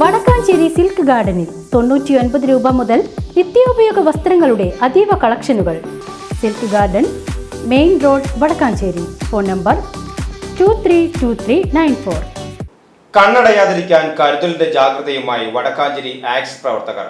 Vadakkanchery silk ഗാർഡനിൽ തൊണ്ണൂറ്റിയൊൻപത് രൂപ മുതൽ നിത്യോപയോഗ വസ്ത്രങ്ങളുടെ അതീവ കളക്ഷനുകൾ. Silk garden main road Vadakkanchery. Phone number two three two three nine four. കണ്ണടയാതിരിക്കാൻ കരുതലിന്റെ ജാഗ്രതയുമായി വടക്കാഞ്ചേരി ആക്സ് പ്രവർത്തകർ.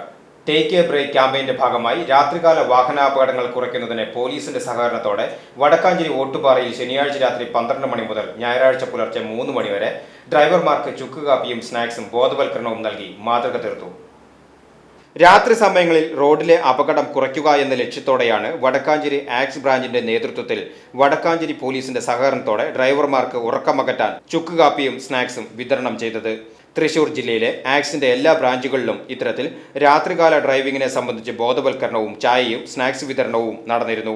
ടേക്ക് എ ബ്രേക്ക് ക്യാമ്പയിന്റെ ഭാഗമായി രാത്രികാല വാഹനാപകടങ്ങൾ കുറയ്ക്കുന്നതിന് പോലീസിന്റെ സഹകരണത്തോടെ വടക്കാഞ്ചേരി ഓട്ടുപാറയിൽ ശനിയാഴ്ച രാത്രി പന്ത്രണ്ട് മണി മുതൽ ഞായറാഴ്ച പുലർച്ചെ മൂന്ന് മണിവരെ ഡ്രൈവർമാർക്ക് ചുക്ക് കാപ്പിയും സ്നാക്സും ബോധവൽക്കരണവും നൽകി മാതൃക തീർത്തു. രാത്രി സമയങ്ങളിൽ റോഡിലെ അപകടം കുറയ്ക്കുക എന്ന ലക്ഷ്യത്തോടെയാണ് വടക്കാഞ്ചേരി ആക്സ് ബ്രാഞ്ചിന്റെ നേതൃത്വത്തിൽ വടക്കാഞ്ചേരി പോലീസിന്റെ സഹകരണത്തോടെ ഡ്രൈവർമാർക്ക് ഉറക്കമകറ്റാൻ ചുക്ക് കാപ്പിയും സ്നാക്സും വിതരണം ചെയ്തത്. തൃശൂർ ജില്ലയിലെ ആക്സിന്റെ എല്ലാ ബ്രാഞ്ചുകളിലും ഇത്തരത്തിൽ രാത്രികാല ഡ്രൈവിംഗിനെ സംബന്ധിച്ച് ബോധവൽക്കരണവും ചായയും സ്നാക്സ് വിതരണവും നടന്നിരുന്നു.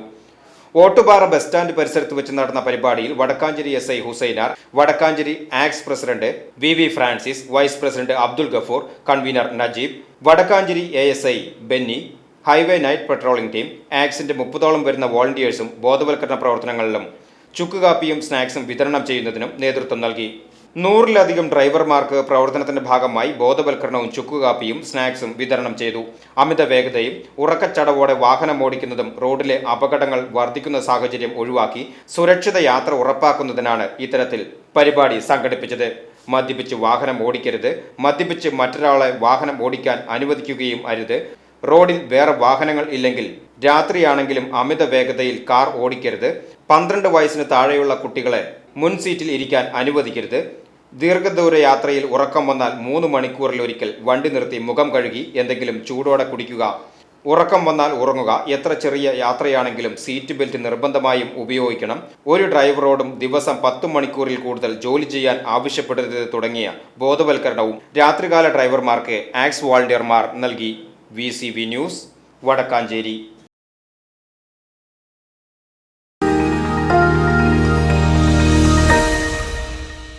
ഓട്ടുപാറ ബസ് സ്റ്റാൻഡ് പരിസരത്ത് വെച്ച് നടന്ന പരിപാടിയിൽ Vadakkanchery S I Husainar Vadakkanchery ax president V V Francis vice president Abdul Gafoor convener Najeeb Vadakkanchery A S I Benny highway night patrolling team ആക്സിന്റെ മുപ്പതോളം വരുന്ന വോളണ്ടിയേഴ്സും ബോധവൽക്കരണ പ്രവർത്തനങ്ങളിലും ചുക്ക് കാപ്പിയും സ്നാക്സും വിതരണം ചെയ്യുന്നതിനും നേതൃത്വം നൽകി. നൂറിലധികം ഡ്രൈവർമാർക്ക് പ്രവർത്തനത്തിന്റെ ഭാഗമായി ബോധവൽക്കരണവും ചുക്കുകാപ്പിയും സ്നാക്സും വിതരണം ചെയ്തു. അമിത വേഗതയും ഉറക്കച്ചടവോടെ വാഹനം ഓടിക്കുന്നതും റോഡിലെ അപകടങ്ങൾ വർദ്ധിക്കുന്ന സാഹചര്യം ഒഴിവാക്കി സുരക്ഷിത യാത്ര ഉറപ്പാക്കുന്നതിനാണ് ഇത്തരത്തിൽ പരിപാടി സംഘടിപ്പിച്ചത്. മദ്യപിച്ച് വാഹനം ഓടിക്കരുത് മദ്യപിച്ച് മറ്റൊരാളെ വാഹനം ഓടിക്കാൻ അനുവദിക്കുകയും അരുത്. റോഡിൽ വേറെ വാഹനങ്ങൾ ഇല്ലെങ്കിൽ രാത്രിയാണെങ്കിലും അമിത വേഗതയിൽ കാർ ഓടിക്കരുത്. പന്ത്രണ്ട് വയസ്സിന് താഴെയുള്ള കുട്ടികളെ മുൻ സീറ്റിൽ ഇരിക്കാൻ അനുവദിക്കരുത്. ദീർഘദൂര യാത്രയിൽ ഉറക്കം വന്നാൽ മൂന്ന് മണിക്കൂറിലൊരിക്കൽ വണ്ടി നിർത്തി മുഖം കഴുകി എന്തെങ്കിലും ചൂടോടെ കുടിക്കുക. ഉറക്കം വന്നാൽ ഉറങ്ങുക. എത്ര ചെറിയ യാത്രയാണെങ്കിലും സീറ്റ് ബെൽറ്റ് നിർബന്ധമായും ഉപയോഗിക്കണം. ഒരു ഡ്രൈവറോടും ദിവസം പത്ത് മണിക്കൂറിൽ കൂടുതൽ ജോലി ചെയ്യാൻ ആവശ്യപ്പെടരുത് തുടങ്ങിയ ബോധവൽക്കരണവും രാത്രികാല ഡ്രൈവർമാർക്ക് ആക്സ് വാളണ്ടിയർമാർ നൽകി. V news Vadakkanchery.